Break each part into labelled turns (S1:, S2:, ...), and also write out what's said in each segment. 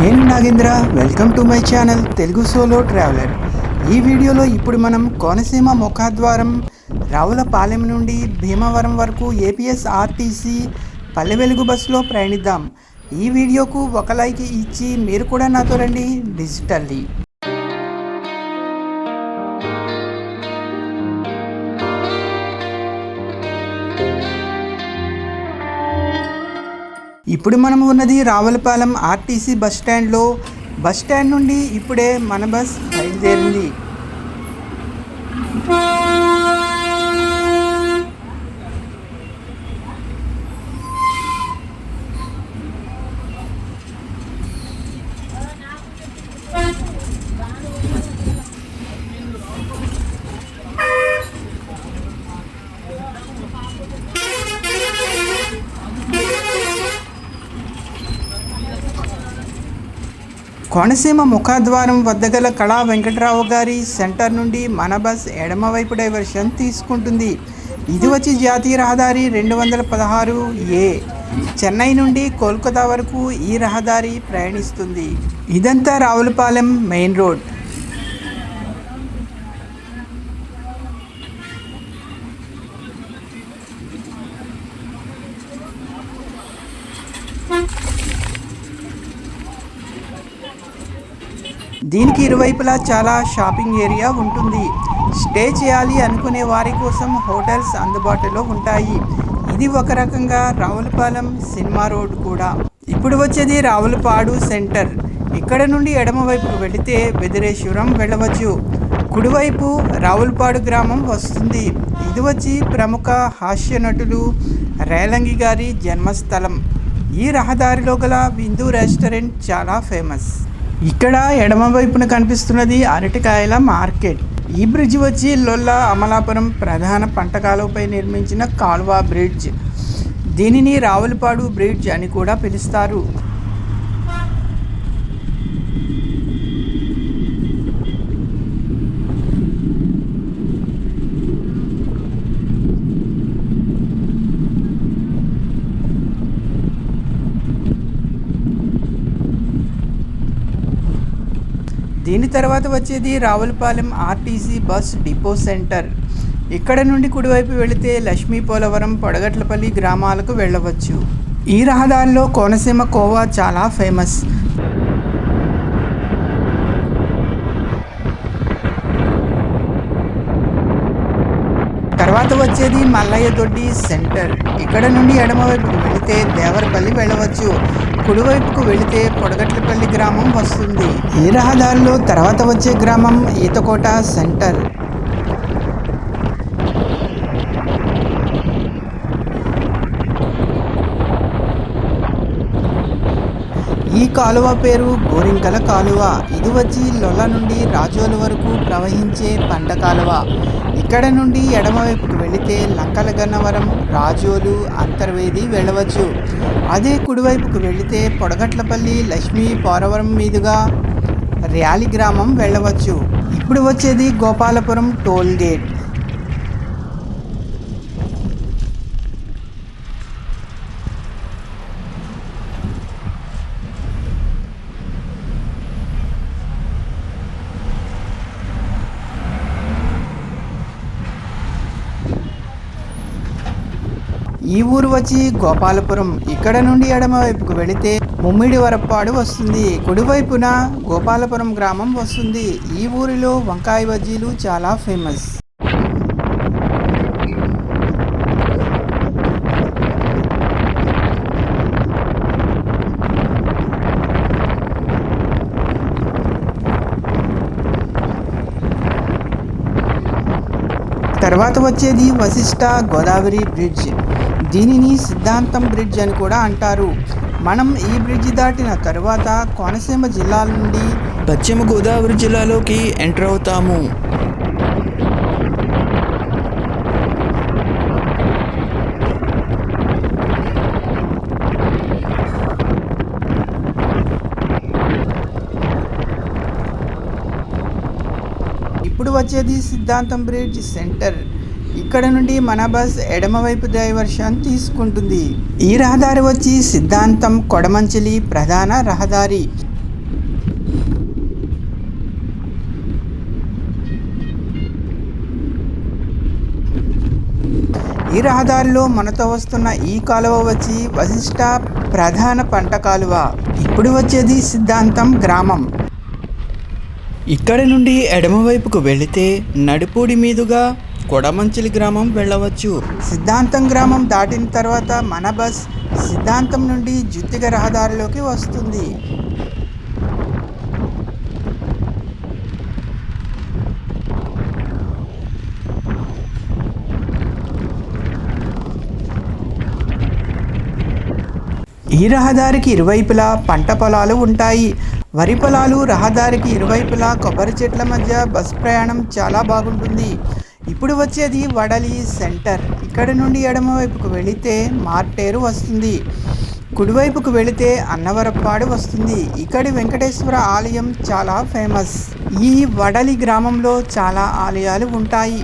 S1: నేను Nagendra. Welcome to my channel Telugu solo traveller. ఈ వీడియోలో ఇప్పుడు మనం కోనసీమ ముఖాద్వారం రావులపాలెం నుండి భీమవరం వరకు ఏపీఎస్ ఆర్టీసీ పల్లె వెలుగు బస్సులో ప్రయాణిద్దాం. ఈ వీడియోకు ఒక లైక్ ఇచ్చి మీరు కూడా నాతో రండి డిజిటల్లీ. ఇప్పుడు మనం ఉన్నది రావులపాలెం ఆర్టీసీ బస్ స్టాండ్లో. బస్ స్టాండ్ నుండి ఇప్పుడే మన బస్ బయలుదేరింది. కోనసీమ ముఖద్వారం వద్ద గల కళా వెంకట్రావు గారి సెంటర్ నుండి మన బస్ ఎడమవైపు డైవర్షన్ తీసుకుంటుంది. ఇది వచ్చి జాతీయ రహదారి రెండు వందల పదహారు ఏ. చెన్నై నుండి కోల్కతా వరకు ఈ రహదారి ప్రయాణిస్తుంది. ఇదంతా రావులపాలెం మెయిన్ రోడ్. దీనికి ఇరువైపులా చాలా షాపింగ్ ఏరియా ఉంటుంది. స్టే చేయాలి అనుకునే వారి కోసం హోటల్స్ అందుబాటులో ఉంటాయి. ఇది ఒక రకంగా రావులపాలెం సినిమా రోడ్ కూడా. ఇప్పుడు వచ్చేది రావులపాడు సెంటర్. ఇక్కడ నుండి ఎడమవైపుకు వెళితే బెదిరేశ్వరం వెళ్ళవచ్చు. కుడివైపు రావులపాడు గ్రామం వస్తుంది. ఇది వచ్చి ప్రముఖ హాస్య నటులు రేలంగి గారి జన్మస్థలం. ఈ రహదారిలో గల బిందు రెస్టారెంట్ చాలా ఫేమస్. ఇక్కడ ఎడమ వైపున కనిపిస్తున్నది అరటికాయల మార్కెట్. ఈ బ్రిడ్జ్ వచ్చి లొల్ల అమలాపురం ప్రధాన పంట కాలువపై నిర్మించిన కాల్వా బ్రిడ్జ్. దీనిని రావులపాడు బ్రిడ్జ్ అని కూడా పిలుస్తారు. దీని తర్వాత వచ్చేది Ravulapalem RTC bus depot centre. ఇక్కడ నుండి కుడివైపు వెళితే లక్ష్మీ పోలవరం పొడగట్లపల్లి గ్రామాలకు వెళ్ళవచ్చు. ఈ రహదారిలో కోనసీమ కోవా చాలా ఫేమస్. తర్వాత వచ్చేది మల్లయ్య దొడ్డి సెంటర్. ఇక్కడ నుండి ఎడమవైపుకు వెళితే దేవరపల్లి వెళ్ళవచ్చు. కుడివైపుకు వెళితే పొడగట్లపల్లి గ్రామం వస్తుంది. ఈ రహదారిలో తర్వాత వచ్చే గ్రామం ఈతకోట సెంటర్. ఈ కాలువ పేరు గోరింకల కాలువ. ఇది వచ్చి లొల్ల నుండి రాజోలు వరకు ప్రవహించే పంట కాలువ. ఇక్కడ నుండి ఎడమవైపుకు వెళితే లంకల గన్నవరం రాజోలు అంతర్వేది వెళ్ళవచ్చు. అదే కుడివైపుకు వెళితే పొడగట్లపల్లి లక్ష్మీ పోరవరం మీదుగా ర్యాలి గ్రామం వెళ్ళవచ్చు. ఇప్పుడు వచ్చేది గోపాలపురం టోల్ గేట్. ఈ ఊరు వచ్చి గోపాలపురం ఇక్కడ నుండి ఎడమవైపుకు వెళితే ముమ్మిడి వరప్పాడు వస్తుంది. కుడివైపున గోపాలపురం గ్రామం వస్తుంది. ఈ ఊరిలో వంకాయ బజ్జీలు చాలా ఫేమస్. తర్వాత వచ్చేది వశిష్ట గోదావరి బ్రిడ్జ్. దీనిని సిద్ధాంతం బ్రిడ్జ్ అని కూడా అంటారు. మనం ఈ బ్రిడ్జ్ దాటిన తరువాత కోనసీమ జిల్లాల నుండి పశ్చిమ గోదావరి జిల్లాలోకి ఎంటర్ అవుతాము. ఇప్పుడు వచ్చేది సిద్ధాంతం బ్రిడ్జ్ సెంటర్. ఇక్కడ నుండి మన బస్ ఎడమవైపు డైవర్షన్ తీసుకుంటుంది. ఈ రహదారి వచ్చి సిద్ధాంతం కొడమంచిలి ప్రధాన రహదారి. ఈ రహదారిలో మనతో వస్తున్న ఈ కాలువ వచ్చి వశిష్ట ప్రధాన పంట కాలువ. ఇప్పుడు వచ్చేది సిద్ధాంతం గ్రామం. ఇక్కడి నుండి ఎడమవైపుకు వెళితే నడిపూడి మీదుగా కొడమంచిలి గ్రామం వెళ్ళవచ్చు. సిద్ధాంతం గ్రామం దాటిన తర్వాత మన బస్ సిద్ధాంతం నుండి జుత్తిగ రహదారిలోకి వస్తుంది. ఈ రహదారికి ఇరువైపులా పంట పొలాలు ఉంటాయి. వరి పొలాలు రహదారికి ఇరువైపులా కొబ్బరి చెట్ల మధ్య బస్ ప్రయాణం చాలా బాగుంటుంది. ఇప్పుడు వచ్చేది వడలి సెంటర్. ఇక్కడ నుండి ఎడమవైపుకు వెళితే మార్టేరు వస్తుంది. కుడివైపుకు వెళితే అన్నవరప్పాడు వస్తుంది. ఇక్కడి వెంకటేశ్వర ఆలయం చాలా ఫేమస్. ఈ వడలి గ్రామంలో చాలా ఆలయాలు ఉంటాయి.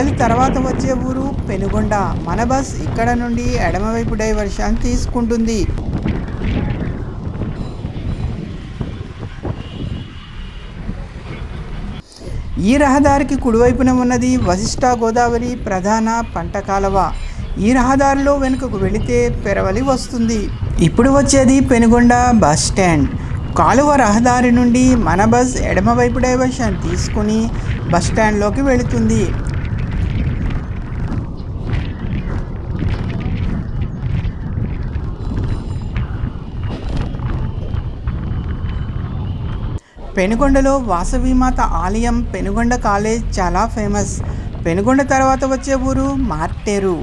S1: వడలి తర్వాత వచ్చే ఊరు పెనుగొండ. మన బస్ ఇక్కడ నుండి ఎడమవైపు డైవర్షన్ తీసుకుంటుంది. ఈ రహదారికి కుడివైపున ఉన్నది వశిష్ట గోదావరి ప్రధాన పంట కాలువ. ఈ రహదారిలో వెనుకకు వెళితే పెరవలి వస్తుంది. ఇప్పుడు వచ్చేది పెనుగొండ బస్ స్టాండ్. కాలువ రహదారి నుండి మన బస్ ఎడమవైపు డైవర్షన్ తీసుకుని బస్ స్టాండ్లోకి వెళుతుంది. పెనుగొండలో వాసవిమాత ఆలయం పెనుగొండ కాలేజ్ చాలా ఫేమస్. పెనుగొండ తర్వాత వచ్చే ఊరు మార్టేరు.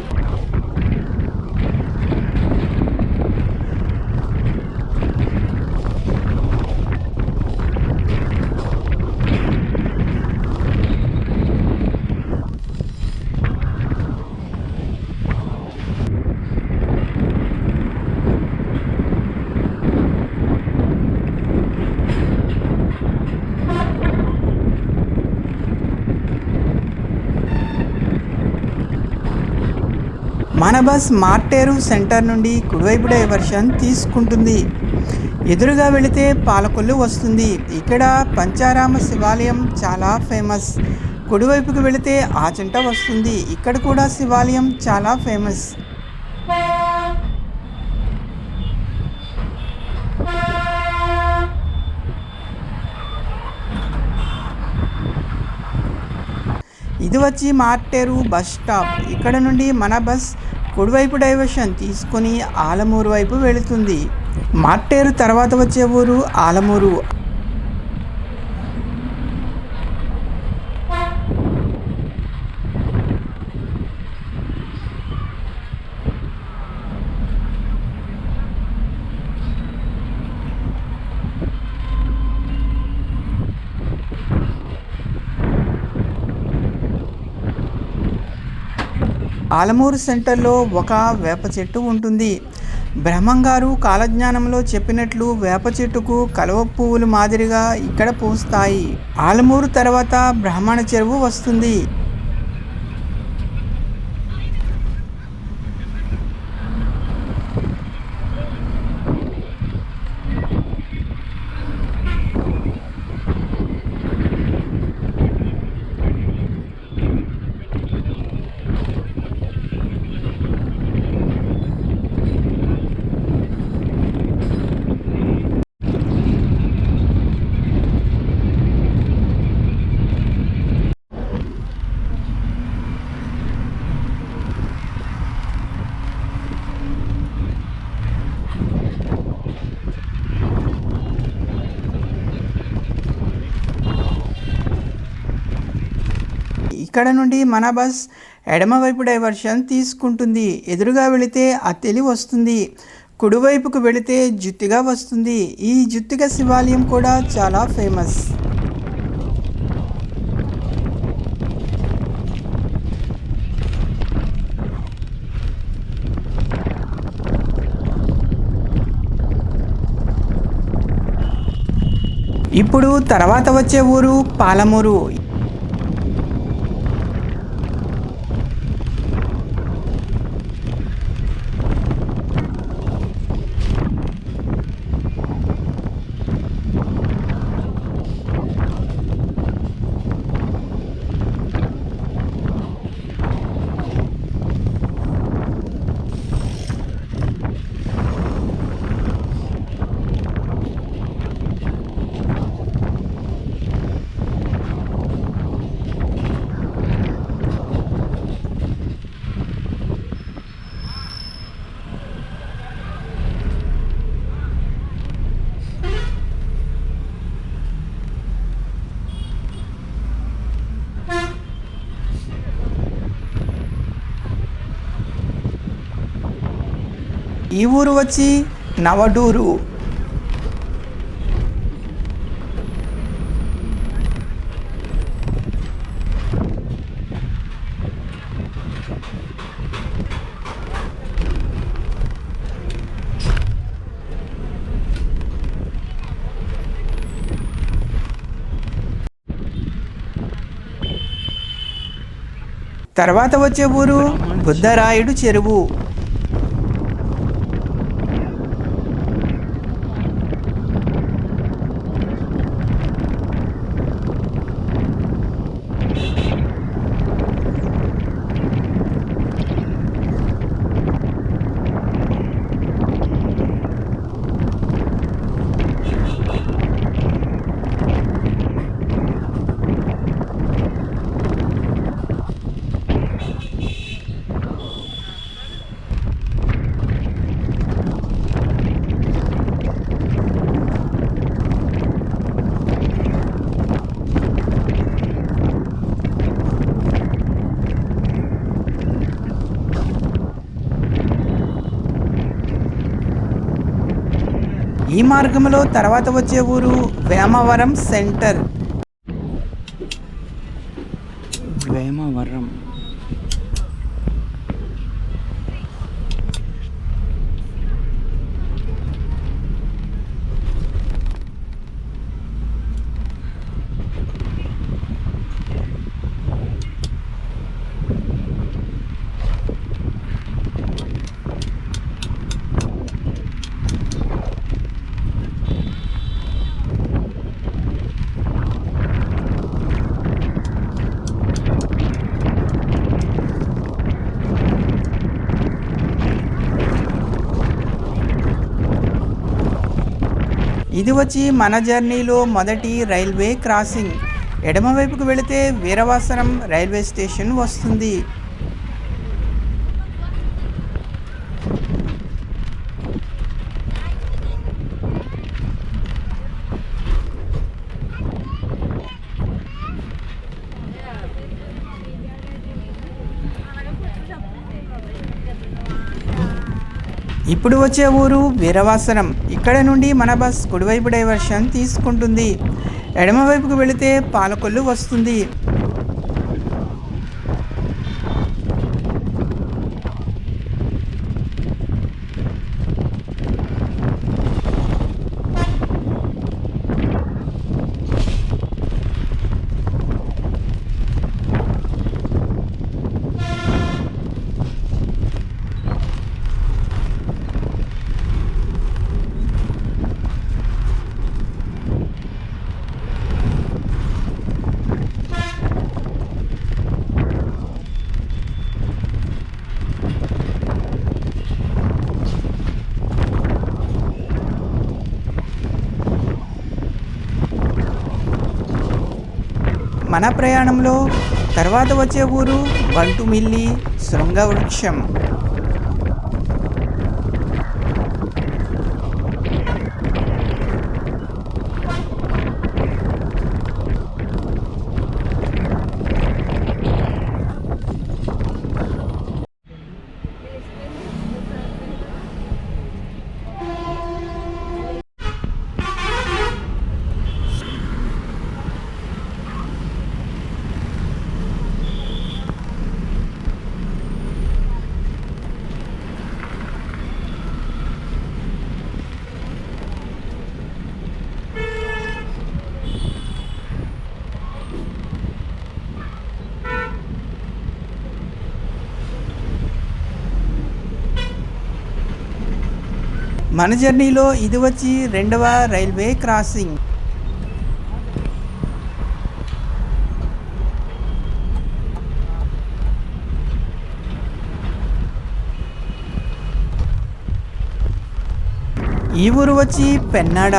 S1: మన బస్ మార్టేరు సెంటర్ నుండి కుడివైపు డైవర్షన్ తీసుకుంటుంది. ఎదురుగా వెళితే పాలకొల్లు వస్తుంది. ఇక్కడ పంచారామ శివాలయం చాలా ఫేమస్. కుడివైపుకు వెళితే ఆచంట వస్తుంది. ఇక్కడ కూడా శివాలయం చాలా ఫేమస్. ఇది వచ్చి మార్టేరు బస్ స్టాప్. ఇక్కడ నుండి మన బస్ కుడివైపు డైవర్షన్ తీసుకొని ఆలమూరు వైపు వెళుతుంది. మార్టేరు తర్వాత వచ్చే ఊరు ఆలమూరు. ఆలమూరు సెంటర్లో ఒక వేప చెట్టు ఉంటుంది. బ్రహ్మంగారు కాలజ్ఞానంలో చెప్పినట్లు వేప చెట్టుకు కలువ పువ్వులు మాదిరిగా ఇక్కడ పూస్తాయి. ఆలమూరు తర్వాత బ్రాహ్మణ చెరువు వస్తుంది. ఇక్కడ నుండి మన బస్ ఎడమవైపు డైవర్షన్ తీసుకుంటుంది. ఎదురుగా వెళితే అతెలి వస్తుంది. కుడివైపుకు వెళితే జుత్తిగా వస్తుంది. ఈ జుత్తిక శివాలయం కూడా చాలా ఫేమస్. ఇప్పుడు తర్వాత వచ్చే ఊరు పాలమూరు. ఈ ఊరు వచ్చి నవడూరు. తర్వాత వచ్చే ఊరు బుద్ధరాయుడు చెరువు. ఈ మార్గంలో తర్వాత వచ్చే ఊరు వేమవరం సెంటర్
S2: వేమవరం
S1: ఇది వచ్చి మన జర్నీలో మొదటి రైల్వే క్రాసింగ్. ఎడమవైపుకు వెళితే వీరవాసరం రైల్వే స్టేషన్ వస్తుంది. ఇప్పుడు వచ్చే ఊరు వీరవాసనం. ఇక్కడ నుండి మన బస్ కుడివైపు డైవర్షన్ తీసుకుంటుంది. ఎడమవైపుకు వెళితే పాలకొల్లు వస్తుంది. మన ప్రయాణంలో తర్వాత వచ్చే ఊరు బంటుమిల్లి శృంగవృక్షం. మన జర్నీలో ఇది వచ్చి రెండవ రైల్వే క్రాసింగ్. ఈ ఊరు వచ్చి పెన్నాడ.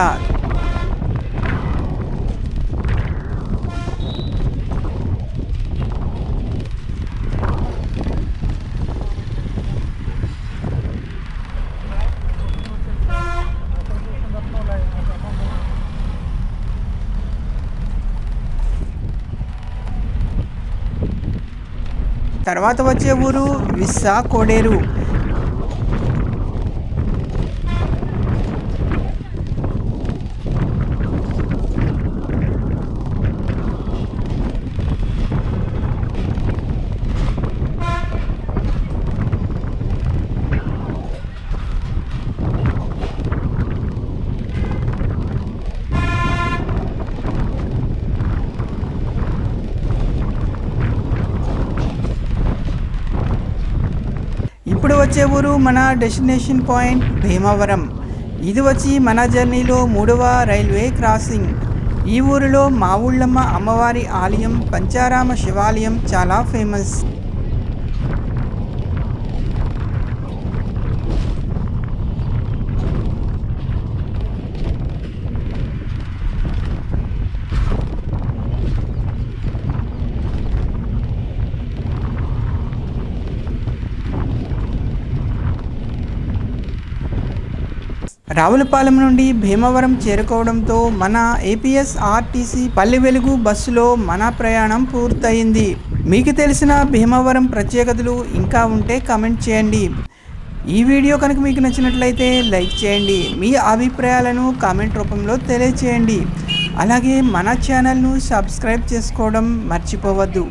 S1: తర్వాత వచ్చే ఊరు విస్సా కోడేరు ఇప్పుడు వచ్చే ఊరు మన డెస్టినేషన్ పాయింట్ భీమవరం. ఇది వచ్చి మన జర్నీలో మూడవ రైల్వే క్రాసింగ్ ఈ ఊరిలో మావుళ్ళమ్మ అమ్మవారి ఆలయం పంచారామ శివాలయం చాలా ఫేమస్ రావులపాలెం నుండి భీమవరం చేరుకోవడంతో మన ఏపీఎస్ ఆర్టీసీ పల్లె వెలుగు బస్సులో మన ప్రయాణం పూర్తయింది. మీకు తెలిసిన భీమవరం ప్రత్యేకతలు ఇంకా ఉంటే కమెంట్ చేయండి. ఈ వీడియో కనుక మీకు నచ్చినట్లయితే లైక్ చేయండి. మీ అభిప్రాయాలను కామెంట్ రూపంలో తెలియచేయండి. అలాగే మన ఛానల్ను సబ్స్క్రైబ్ చేసుకోవడం మర్చిపోవద్దు.